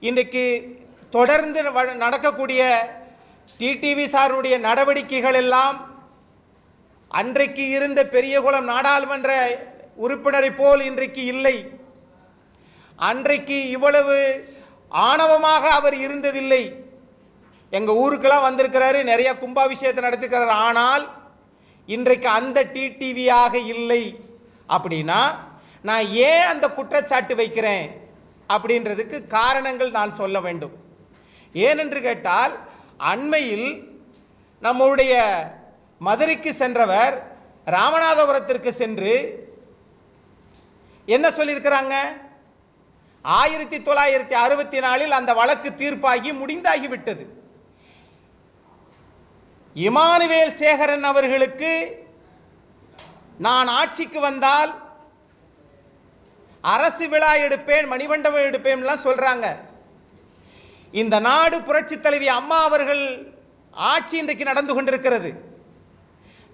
இன்றைக்கு தொடர்ந்து வ- நடக்கக்கூடிய டிடிவி சாருடைய நடவடிக்கைகள் எல்லாம் அன்றைக்கு இருந்த பெரியகுளம் நாடாளுமன்ற உறுப்பினரை போல் இன்றைக்கு இல்லை. அன்றைக்கு இவ்வளவு ஆணவமாக அவர் இருந்ததில்லை. எங்கள் ஊருக்கெல்லாம் வந்திருக்கிறாரு நிறைய கும்பாபிஷேகத்தை நடத்திருக்கிறார். ஆனால் இன்றைக்கு அந்த டிடிவியாக இல்லை. அப்படின்னா நான் ஏன் அந்த குற்றச்சாட்டு வைக்கிறேன்? அப்படின்றதுக்கு காரணங்கள் நான் சொல்ல வேண்டும். ஏனென்று கேட்டால் அண்மையில் நம்முடைய மதுரைக்கு சென்றவர் ராமநாதபுரத்திற்கு சென்று என்ன சொல்லியிருக்கிறாங்க? ஆயிரத்தி தொள்ளாயிரத்தி அறுபத்தி நாலில் அந்த வழக்கு தீர்ப்பாகி முடிந்தாகிவிட்டது. இமானுவேல் சேகரன் அவர்களுக்கு நான் ஆட்சிக்கு வந்தால் அரசு விழா எடுப்பேன் மணிமண்டபம் எடுப்பேன்லாம் சொல்கிறாங்க இந்த நாடு புரட்சி தலைவி அம்மா அவர்கள் ஆட்சி இன்றைக்கு நடந்து கொண்டிருக்கிறது.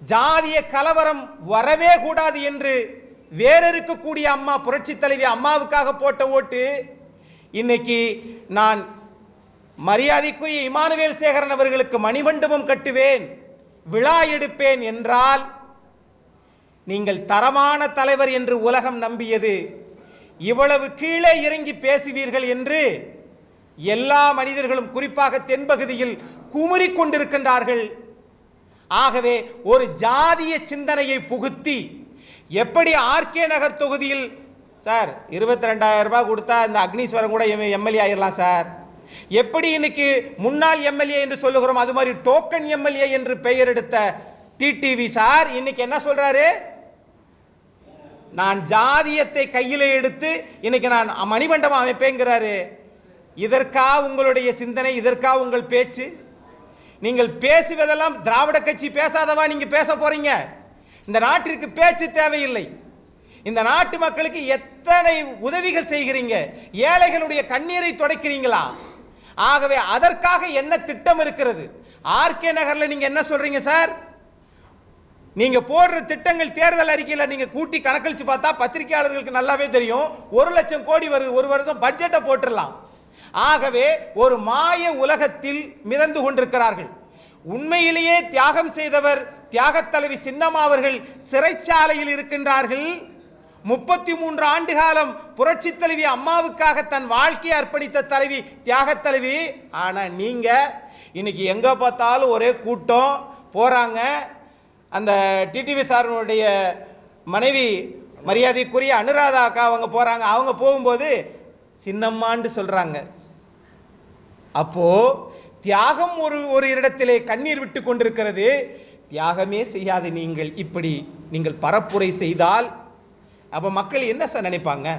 ஜாதிய கலவரம் வரவே கூடாது என்று வேற இருக்கக்கூடிய அம்மா புரட்சி தலைவி அம்மாவுக்காக போட்ட ஓட்டு இன்னைக்கு நான் மரியாதைக்குரிய இமானுவேல் சேகரன் அவர்களுக்கு மணிமண்டபம் கட்டுவேன் விழா எடுப்பேன் என்றால் நீங்கள் தரமான தலைவர் என்று உலகம் நம்பியது இவ்வளவு கீழே இறங்கி பேசுவீர்கள் என்று எல்லா மனிதர்களும் குறிப்பாக தென்பகுதியில் குமுறிக் கொண்டிருக்கின்றார்கள். ஆகவே ஒரு ஜாதிய சிந்தனையை புகுத்தி எப்படி ஆர்கே நகர் தொகுதியில் சார் இருபத்தி ரெண்டாயிரம் ரூபாய் கொடுத்தா இந்த அக்னீஸ்வரன் கூட எம்எல்ஏ ஆயிடலாம் சார். எப்படி இன்னைக்கு முன்னாள் எம்எல்ஏ என்று சொல்லுகிறோம் அது மாதிரி டோக்கன் எம்எல்ஏ என்று பெயர் எடுத்த டிடிவி சார் இன்னைக்கு என்ன சொல்றாரு? நான் ஜாதியத்தை கையில் எடுத்து இன்னைக்கு நான் மணிமண்டபம் அமைப்பேங்கிறாரு. இதற்கா உங்களுடைய சிந்தனை இதற்கா உங்கள் பேச்சு? நீங்கள் பேசுவதெல்லாம் திராவிட கட்சி பேசாதவா நீங்கள் பேச போறீங்க? இந்த நாட்டிற்கு பேச்சு தேவையில்லை. இந்த நாட்டு மக்களுக்கு எத்தனை உதவிகள் செய்கிறீங்க? ஏழைகளுடைய கண்ணீரை துடைக்கிறீங்களா? ஆகவே அதற்காக என்ன திட்டம் இருக்கிறது? ஆர்கே நகரில் நீங்கள் என்ன சொல்றீங்க சார்? நீங்க போடுற திட்டங்கள் தேர்தல் அறிக்கையில் நீங்க கூட்டி கணக்கழிச்சு பார்த்தா பத்திரிகையாளர்களுக்கு நல்லாவே தெரியும். ஒரு லட்சம் கோடி வருது ஒரு வருஷம் பட்ஜெட்டை போட்டுடலாம் ஆகவே ஒரு மாய உலகத்தில் மிதந்து கொண்டிருக்கிறார்கள். உண்மையிலேயே தியாகம் செய்தவர் தியாகத் தலைவி சின்னம்மா அவர்கள் சிறைச்சாலையில் இருக்கின்றார்கள். முப்பத்தி மூன்று ஆண்டு காலம் புரட்சி தலைவி அம்மாவுக்காக தன் வாழ்க்கையை அர்ப்பணித்த தலைவி தியாகத் தலைவி. ஆனா நீங்க இன்னைக்கு எங்க பார்த்தாலும் ஒரே கூட்டம் போறாங்க அந்த டிடிவி சாரனுடைய மனைவி மரியாதைக்குரிய அனுராதா அக்கா அவங்க போகிறாங்க அவங்க போகும்போது சின்னம்மான்னு சொல்கிறாங்க அப்போது தியாகம் ஒரு ஒரு இடத்திலே கண்ணீர் விட்டு கொண்டிருக்கிறது. தியாகமே செய்யாது நீங்கள். இப்படி நீங்கள் பரப்புரை செய்தால் அப்போ மக்கள் என்ன சார் நினைப்பாங்க?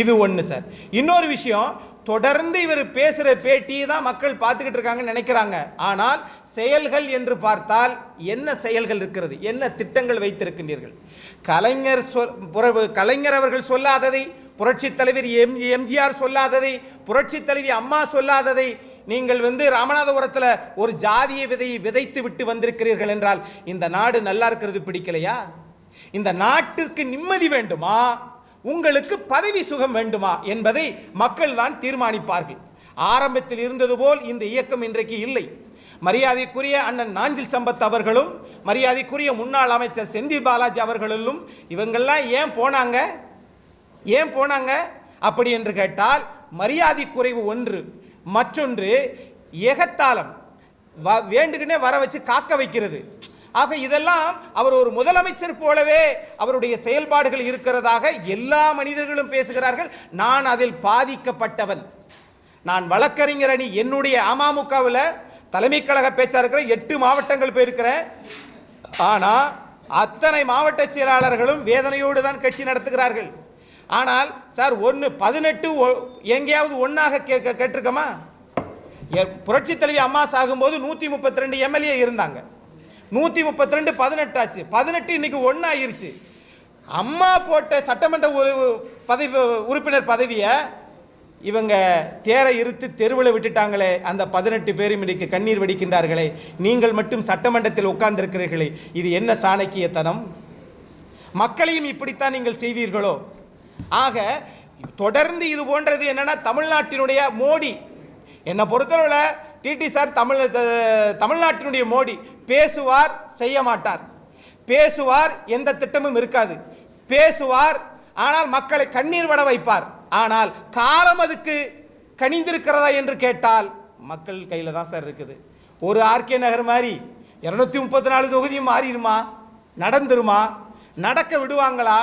இது ஒன்று சார். இன்னொரு விஷயம் தொடர்ந்து இவர் பேசுகிற பேட்டியை தான் மக்கள் பார்த்துக்கிட்டு இருக்காங்கன்னு நினைக்கிறாங்க. ஆனால் செயல்கள் என்று பார்த்தால் என்ன செயல்கள் இருக்கிறது? என்ன திட்டங்கள் வைத்திருக்கின்றீர்கள்? கலைஞர் சொல் புற- கலைஞர் அவர்கள் சொல்லாததை புரட்சி தலைவர் எம் எம்ஜிஆர் சொல்லாததை புரட்சி தலைவி அம்மா சொல்லாததை நீங்கள் வந்து ராமநாதபுரத்தில் ஒரு ஜாதிய விதையை விதைத்து விட்டு வந்திருக்கிறீர்கள் என்றால் இந்த நாடு நல்லா இருக்கிறது பிடிக்கலையா? இந்த நாட்டிற்கு நிம்மதி வேண்டுமா? உங்களுக்கு பதவி சுகம் வேண்டுமா என்பதை மக்கள் தான் தீர்மானிப்பார்கள். ஆரம்பத்தில் இருந்தது போல் இந்த இயக்கம் இன்றைக்கு இல்லை. மரியாதைக்குரிய அண்ணன் நாஞ்சில் சம்பத் அவர்களும் மரியாதைக்குரிய முன்னாள் அமைச்சர் செந்தில் பாலாஜி அவர்களும் இவங்கெல்லாம் ஏன் போனாங்க? ஏன் போனாங்க? அப்படி என்று கேட்டால் மரியாதை குறைவு ஒன்று. மற்றொன்று ஏகத்தாளம். வ- வேண்டுகினே வர வச்சு காக்க வைக்கிறது. ஆக இதெல்லாம் அவர் ஒரு முதலமைச்சர் போலவே அவருடைய செயல்பாடுகள் இருக்கிறதாக எல்லா மனிதர்களும் பேசுகிறார்கள். நான் அதில் பாதிக்கப்பட்டவன். நான் வழக்கறிஞர் அணி என்னுடைய அமமுகவில் தலைமை கழக பேச்சா இருக்கிற எட்டு மாவட்டங்கள் போயிருக்கிறேன். ஆனால் அத்தனை மாவட்ட செயலாளர்களும் வேதனையோடு தான் கட்சி நடத்துகிறார்கள். ஆனால் சார் ஒன்று பதினெட்டு எங்கேயாவது ஒன்றாக கே கேட்டிருக்கோமா? எ- புரட்சித் தலைவி அம்மா சாகும்போது நூற்றி முப்பத்தி ரெண்டு எம்எல்ஏ இருந்தாங்க. நூற்றி முப்பத்தி ரெண்டு பதினெட்டாச்சு. பதினெட்டு இன்னைக்கு ஒன்றாயிருச்சு அம்மா போட்ட சட்டமன்ற ஒரு பதவி உறுப்பினர் பதவியை இவங்க தேரை இருத்து தெருவில் விட்டுட்டாங்களே. அந்த பதினெட்டு பேரும் இன்னைக்கு கண்ணீர் வடிக்கின்றார்களே. நீங்கள் மட்டும் சட்டமன்றத்தில் உட்கார்ந்திருக்கிறீர்களே. இது என்ன சாணக்கியத்தனம் மக்களையும் இப்படித்தான் நீங்கள் செய்வீர்களோ? ஆக தொடர்ந்து இது போன்றது என்னென்னா தமிழ்நாட்டினுடைய மோடி. என்னை பொறுத்தளவில் டிடி சார் தமிழ் த- தமிழ்நாட்டினுடைய மோடி பேசுவார் செய்ய மாட்டார். பேசுவார் எந்த திட்டமும் இருக்காது. பேசுவார் ஆனால் மக்களை கண்ணீர் வட வைப்பார். ஆனால் காலம் அதுக்கு கனிந்திருக்கிறதா என்று கேட்டால் மக்கள் கையில் தான் சார் இருக்குது. ஒரு ஆர்கே நகர் மாதிரி இரநூத்தி முப்பத்தி நாலு தொகுதியும் மாறிடுமா? நடந்துருமா? நடக்க விடுவாங்களா?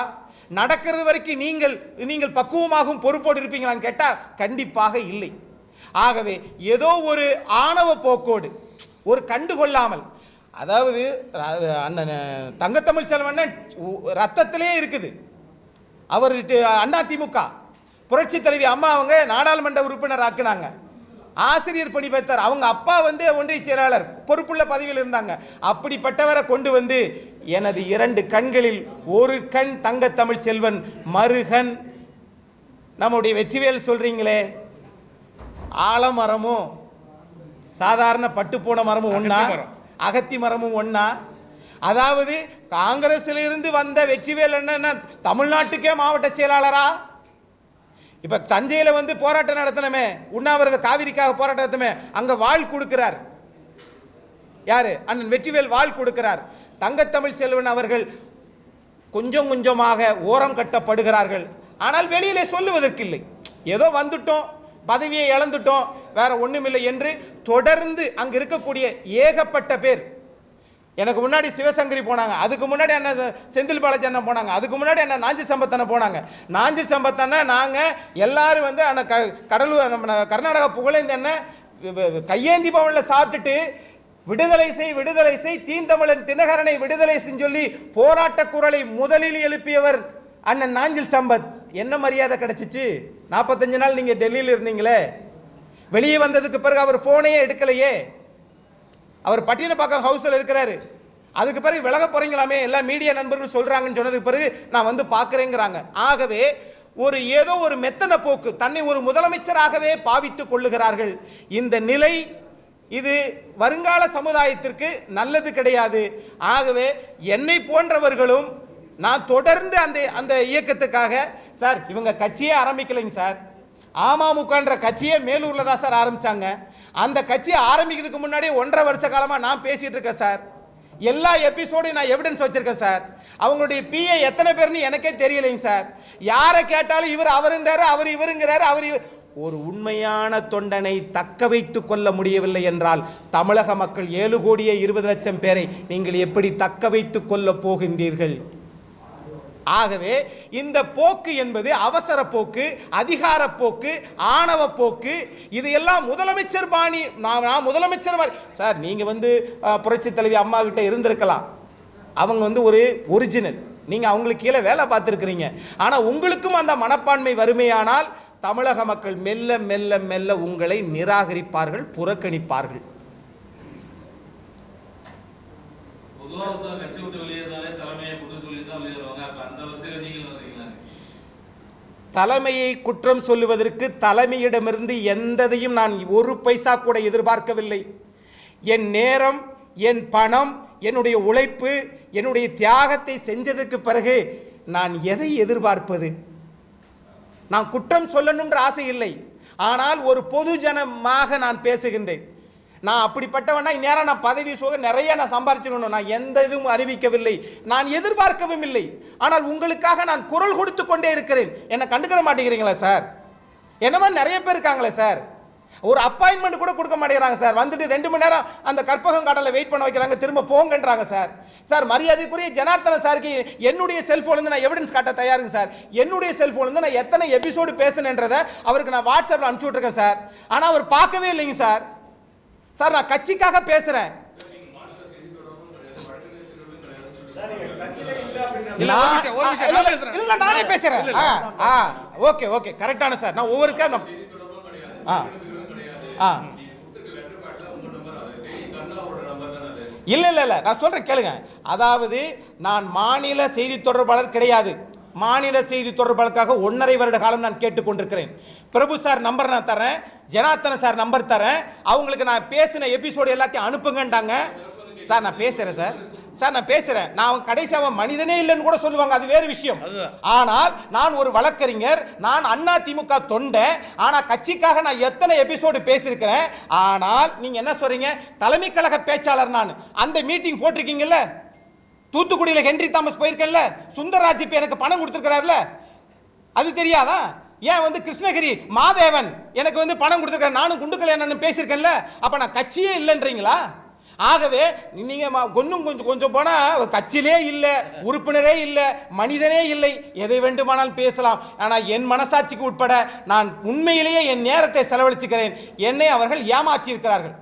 நடக்கிறது வரைக்கும் நீங்கள் நீங்கள் பக்குவமாகவும் பொறுப்போடு இருப்பீங்களான்னு கேட்டால் கண்டிப்பாக இல்லை. ஆகவே ஏதோ ஒரு ஆணவ போக்கோடு ஒரு கண்டுகொள்ளாமல் அதாவது அண்ணன் தங்கத்தமிழ் செல்வண்ணன் ரத்தத்திலே இருக்குது. அவர் அண்ணா திமுக புரட்சி தலைவி அம்மா அவங்க நாடாளுமன்ற உறுப்பினர் ஆக்குனாங்க. ஆசிரியர் பணி பெற்றார். அவங்க அப்பா வந்து ஒன்றிய செயலாளர் பொறுப்புள்ள பதவியில் இருந்தாங்க. அப்படிப்பட்டவரை கொண்டு வந்து எனது இரண்டு கண்களில் ஒரு கண் தங்கத்தமிழ் செல்வன் மருகன். நம்முடைய வெற்றிவேல் சொல்றீங்களே ஆலமரமும் சாதாரண பட்டு போன மரமும் ஒண்ணா அகத்தி மரம். அகத்தி மரமும் ஒண்ணா? அதாவது காங்கிரஸ்ல இருந்து வந்த வெற்றிவேல் என்ன தமிழ்நாட்டுக்கே மாவட்ட செயலாளரா? இப்ப தஞ்சையில வந்து போராட்டம் நடத்தினமே உண்ணாவிரத காவிரிக்காக போராட்டம் நடத்தமே அங்க வாழ் கொடுக்கிறார். யாரு? அண்ணன் வெற்றிவேல் வாழ் கொடுக்கிறார். தங்கத்தமிழ் செல்வன் அவர்கள் கொஞ்சம் கொஞ்சமாக ஓரம் கட்டப்படுகிறார்கள். ஆனால் வெளியிலே சொல்லுவதற்கில்லை. ஏதோ வந்துட்டோம். பதவியை இழந்துட்டோம் வேற ஒன்றுமில்லை என்று தொடர்ந்து அங்கே இருக்கக்கூடிய ஏகப்பட்ட பேர். எனக்கு முன்னாடி சிவசங்கரி போனாங்க அதுக்கு முன்னாடி என்ன செந்தில் பாலாஜி அண்ணன் போனாங்க அதுக்கு முன்னாடி என்ன நாஞ்சி சம்பத்தனை போனாங்க. நாஞ்சி சம்பத்தனை நாங்கள் எல்லாரும் வந்து அண்ணன் க கடலூர் நம்ம கர்நாடகா புகழேந்து என்ன கையேந்தி பவனில் சாப்பிட்டுட்டு விடுதலை செய் விடுதலை செய் தீந்தமிழன் தினகரனை விடுதலை செஞ்சு சொல்லி போராட்ட குரலை முதலில் எழுப்பியவர் அண்ணன் நாஞ்சில் சம்பத். என்ன மரியாதை கிடச்சிச்சு? நாற்பத்தஞ்சு நாள் நீங்கள் டெல்லியில் இருந்தீங்களே. வெளியே வந்ததுக்கு பிறகு அவர் ஃபோனையே எடுக்கலையே. அவர் பட்டினப்பாக்கம் ஹவுஸில் இருக்கிறாரு. அதுக்கு பிறகு விலக போகிறீங்களாமே எல்லா மீடியா நண்பர்கள் சொல்கிறாங்கன்னு சொன்னதுக்கு பிறகு நான் வந்து பார்க்குறேங்கிறாங்க. ஆகவே ஒரு ஏதோ ஒரு மெத்தன போக்கு தன்னை ஒரு முதலமைச்சராகவே பாவித்துக் கொள்ளுகிறார்கள். இந்த நிலை இது வருங்கால சமுதாயத்திற்கு நல்லது கிடையாது. ஆகவே என்னை போன்றவர்களும் நான் தொடர்ந்து அந்த அந்த இயக்கத்துக்காக சார் இவங்க கட்சியே ஆரம்பிக்கலைங்க சார். அமமுகன்ற கட்சியே மேலூரில் தான் சார் ஆரம்பித்தாங்க அந்த கட்சியை ஆரம்பிக்கிறதுக்கு முன்னாடி ஒன்றரை வருஷ காலமாக நான் பேசிகிட்டு இருக்கேன் சார். எல்லா எபிசோடையும் நான் எவிடன்ஸ் வச்சுருக்கேன் சார். அவங்களுடைய பிஏ எத்தனை பேர்னு எனக்கே தெரியலைங்க சார். யாரை கேட்டாலும் இவர் அவருங்கிறாரு அவர் இவருங்கிறாரு அவர் ஒரு உண்மையான தொண்டனை தக்க வைத்து கொள்ள முடியவில்லை என்றால் தமிழக மக்கள் ஏழு கோடியே இருபது லட்சம் பேரை நீங்கள் எப்படி தக்க வைத்து கொள்ள போகின்றீர்கள்? ஆகவே இந்த போக்கு என்பது அவசர போக்கு அதிகார போக்கு ஆணவ போக்கு. இதையெல்லாம் முதலமைச்சர் பாணி நான் நான் முதலமைச்சர் மாதிரி சார் நீங்கள் வந்து புரட்சி தலைவி அம்மா கிட்ட இருந்திருக்கலாம். அவங்க வந்து ஒரு ஒரிஜினல் நீங்கள் அவங்களுக்கு கீழே வேலை பார்த்துருக்குறீங்க. ஆனால் உங்களுக்கும் அந்த மனப்பான்மை வறுமையானால் தமிழக மக்கள் மெல்ல மெல்ல மெல்ல உங்களை நிராகரிப்பார்கள் புறக்கணிப்பார்கள் பொதுவா ஒருத்தர் கட்சி விட்டு வெளியேறினாலே தலைமையை குற்றம் சொல்லி தான் வெளியேறுவாங்க அப்ப அந்த வரிசையில நீங்கள் வர்றீங்களா தலைமையை குற்றம் சொல்லுவதற்கு தலைமையிடமிருந்து எந்ததையும் நான் ஒரு பைசா கூட எதிர்பார்க்கவில்லை. என் நேரம் என் பணம் என்னுடைய உழைப்பு என்னுடைய தியாகத்தை செஞ்சதுக்கு பிறகு நான் எதை எதிர்பார்ப்பது? நான் குற்றம் சொல்லணுன்ற ஆசை இல்லை. ஆனால் ஒரு பொதுஜனமாக நான் பேசுகின்றேன். நான் அப்படிப்பட்டவனா இந்நேரம் நான் பதவி சோக நிறைய நான் சம்பாரிச்சிடணும். நான் எந்த இதுவும் அறிவிக்கவில்லை. நான் எதிர்பார்க்கவும் இல்லை. ஆனால் உங்களுக்காக நான் குரல் கொடுத்து கொண்டே இருக்கிறேன். என்னை கண்டுக்கிற மாட்டேங்கிறீங்களா சார்? என்ன மாதிரி நிறைய பேர் இருக்காங்களே சார்? ஒரு அப்பாயின்மெண்ட் கூட கொடுக்க மாட்டேங்கிறாங்க சார். வந்துட்டு ரெண்டு மணி நேரம் அந்த கற்பகம் காட்டல வெயிட் பண்ண வைக்கிறாங்க திரும்ப போங்கன்றாங்க சார். சார் மரியாதைக்குரிய ஜனார்த்தன சாருக்கு என்னுடைய செல்ஃபோன்லேருந்து வந்து நான் எவிடன்ஸ் காட்ட தயாருங்க சார். என்னுடைய செல்ஃபோன்லேருந்து வந்து நான் எத்தனை எபிசோடு பேசுனேன்றதை அவருக்கு நான் வாட்ஸ்அப்பில் அனுப்பிச்சி விட்ருக்கேன் சார். ஆனால் அவர் பார்க்கவே இல்லைங்க சார். சார் நான் கட்சிக்காக பேசுறேன். இல்ல நானே பேசுறேன். ஓகே ஓகே கரெக்டான சார். நான் ஒவ்வொரு நான் ஆ. ஆ. இல்ல இல்ல இல்ல நான் சொல்றேன் கேளுங்க. அதாவது நான் மாநில செய்தி தொடர்பாளர் கிடையாது. மாநில செய்தி தொடர்பாளருக்காக ஒன்றரை வருட காலம் நான் கேட்டுக்கொண்டிருக்கிறேன். பிரபு சார் நம்பர் நான் தரேன் ஜனார்த்தன சார் நம்பர் தரேன். அவங்களுக்கு நான் பேசின எபிசோடு எல்லாத்தையும் அனுப்புங்கன்றாங்க சார் நான் பேசுறேன் சார். சார் நான் பேசுறேன். நான் கடைசி அவன் மனிதனே இல்லைன்னு கூட சொல்லுவாங்க. அது வேறு விஷயம். ஆனால் நான் ஒரு வழக்கறிஞர். நான் அண்ணா திமுக தொண்டை. ஆனா கட்சிக்காக நான் எத்தனை எபிசோடு பேசியிருக்கிறேன். ஆனால் நீங்க என்ன சொல்றீங்க? தலைமை கழக பேச்சாளர் நான். அந்த மீட்டிங் போட்டிருக்கீங்கல்ல? தூத்துக்குடியில ஹென்றி தாமஸ் போயிருக்கேன்ல? சுந்தரராஜ் இப்ப எனக்கு பணம் கொடுத்துருக்கிறார்ல? அது தெரியாதா? ஏன் வந்து கிருஷ்ணகிரி மாதேவன் எனக்கு வந்து பணம் கொடுத்துருக்காரு? நானும் குண்டு கல்யாணம் பேசியிருக்கேன்ல. அப்போ நான் கட்சியே இல்லைன்றீங்களா? ஆகவே நீங்கள் கொஞ்சம் கொஞ்சம் கொஞ்சம் போனால் ஒரு கட்சியிலே இல்லை உறுப்பினரே இல்லை மனிதனே இல்லை. எதை வேண்டுமானாலும் பேசலாம். ஆனால் என் மனசாட்சிக்கு உட்பட நான் உண்மையிலேயே என் நேரத்தை செலவழிச்சுக்கிறேன். என்னை அவர்கள் ஏமாற்றியிருக்கிறார்கள்.